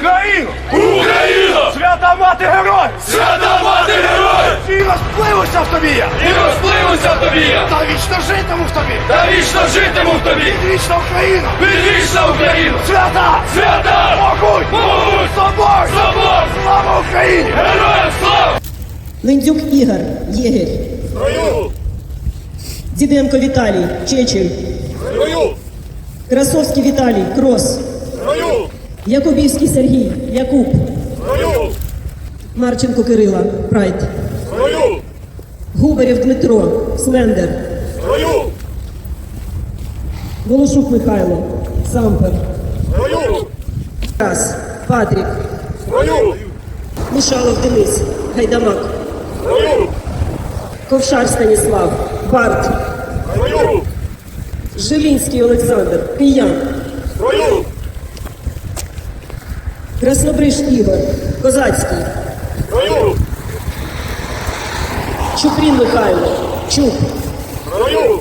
Україну! Україна! Свята мати героїв! Свята мати героїв! І розпливуся в тобі я! І розпливуся в тобі я! Та вічно житиму в тобі! Та вічно житиму в тобі! Вічна Україна! Відвічна Україна! Свята! Свята! Могуть! Могуть! Собор! Собор! Слава Україні! Героям слава! Линдюк Ігор, єгер. Строю! Діденко Віталій, Чечень. Строю! Красовський Віталій, Крос. Якубівський Сергій, Якуб. Строю! Марченко Кирила, Прайд. Строю! Губарєв Дмитро, Слендер. Строю! Волошук Михайло, Сампер. Строю! Тарас, Патрік. Строю! Мишалов Денис, Гайдамак. Строю! Ковшар Станіслав, Барт. Строю! Жилінський Олександр, Киян. Строю! Краснобриж Ігор, Козацький. Строю! Чупрін Михайло, Чуп. Строю!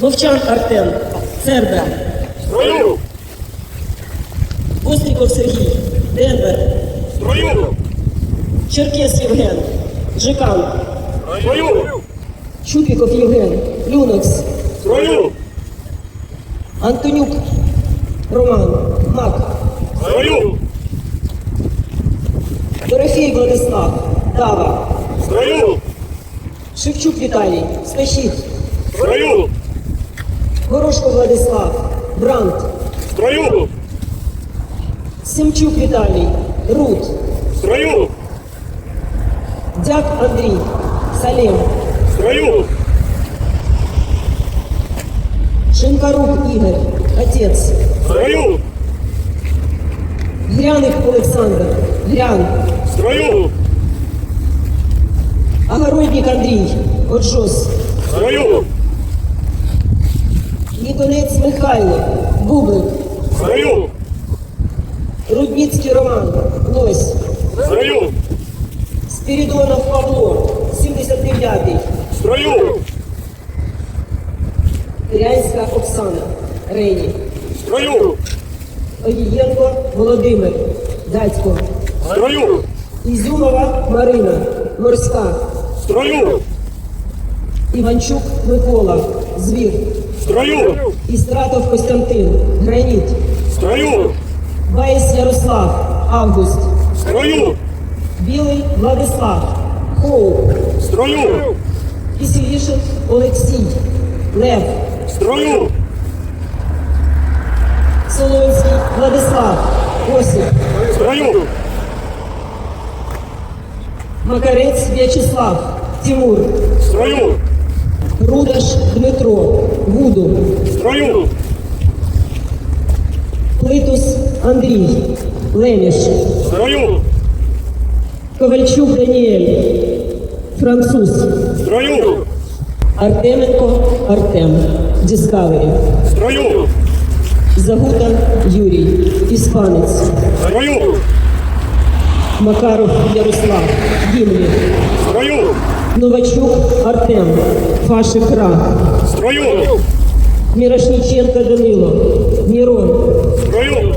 Вовчан Артем, Цербер. Строю! Остріков Сергій, Денвер. Строю! Черкес Євген, Жикан. Строю! Чупіков Євген, Люнекс. Строю! Антонюк Роман, Мак. Строю! Дорофій Владислав, Дава. Строю! Шевчук Віталій, Стащик. Строю! Горошко Владислав, Брант. Строю! Семчук Віталій, Рут. Строю! Дяк Андрій, Салем. Строю! Шинкарук Ігор, Отець. Строю! Гряник Олександр, Грян. Строю! Огородник Андрій, Оджос. Строю! Ніконець Михайло, Бублик. Строю! Рудніцький Роман, Лось. Строю! Спірідонов Павло, 79-й. Строю! Рянська Оксана, Рейні. Строю! Огієнко Володимир, Дядько. Строю! Ізюмова Марина, Морська. Строю! Іванчук Микола, Звір. Строю! Істратов Костянтин, Граніт. Строю! Баєс Ярослав, Август. Строю! Білий Владислав, Хоуп. Строю! Кисілішин Олексій, Лев. Строю! Солонський Владислав. Строю! Макарець В'ячеслав, Тимур. Строю! Рудаш Дмитро, Гуду. Строю! Плитус Андрій, Леміш. Строю! Ковальчук Даніель, француз. Строю! Артеменко Артем, Діскавері. Строю! Загута Юрій, іспанець. Строю! Макаров Ярослав, Гімлі. Строю! Новачук Артем, Фашик Ра. Строю! Мірошніченко Данило, Мірон. Строю!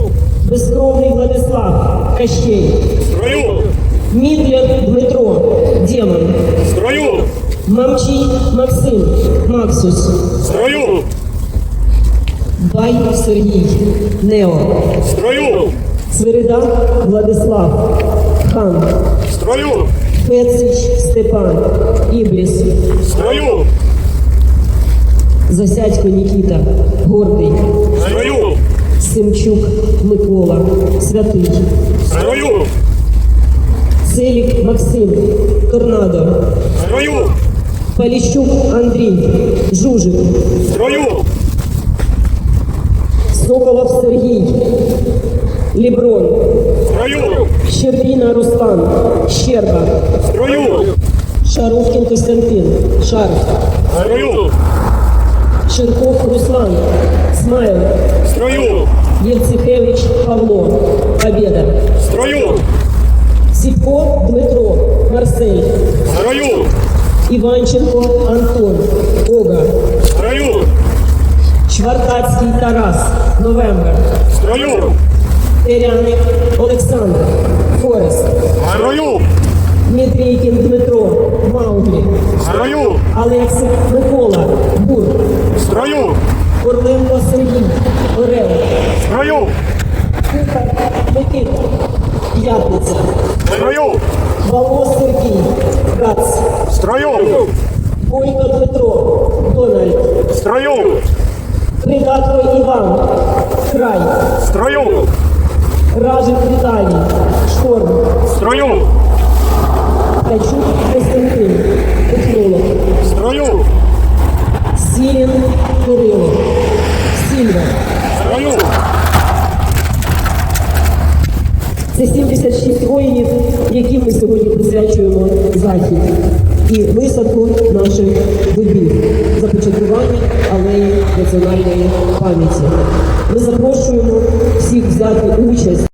Безкровний Владислав, Кащей. Строю! Мідлян Дмитро, Демон. Строю! Мамчий Максим, Максус. Строю! Бай Сергій, Нео. Строю! Свирида Владислав, Хан. Строю! Пецич Степан, Ібліс. Строю! Засядько Нікіта, Гордий. Строю! Семчук Микола, Святий. Строю! Целік Максим, Торнадо. Строю! Поліщук Андрій, Жужик. Строю! Соколов Сергій, Ліброн. Строю! Щербіна Руслан, Щерба. Строю! Шарухкін Костянтин, Шарф. Строю! Ширков Руслан, Смайл. Строю! Євцихевич Павло, Побєда. Строю! Сіпко Дмитро, Марсель. Строю! Іванченко Антон, Ога. Строю! Швартацький Тарас, Новембер. Строю! Теряник Олександр, Форест. Строю! Дмитрійкін Дмитро, Мауглі. Строю! Алексик Микола, Бур. Строю! Орленко Сергій, Орел. Строю! Кухар Микита, П'ятниця. Строю! Волос Сергій, Кац. Строю! Бойко Дмитро, Дональд. Строю! Придатко Іван, Край. Строю! Ражик Віталій, Шторм. Строю! Ткачук Костянтин, Технолог. Строю! Сілін Кирило, Сільва. Строю! Це 76 воїнів, яким ми сьогодні присвячуємо захід і висадку наших дубів, започаткування національної пам'яті. Ми запрошуємо всіх взяти участь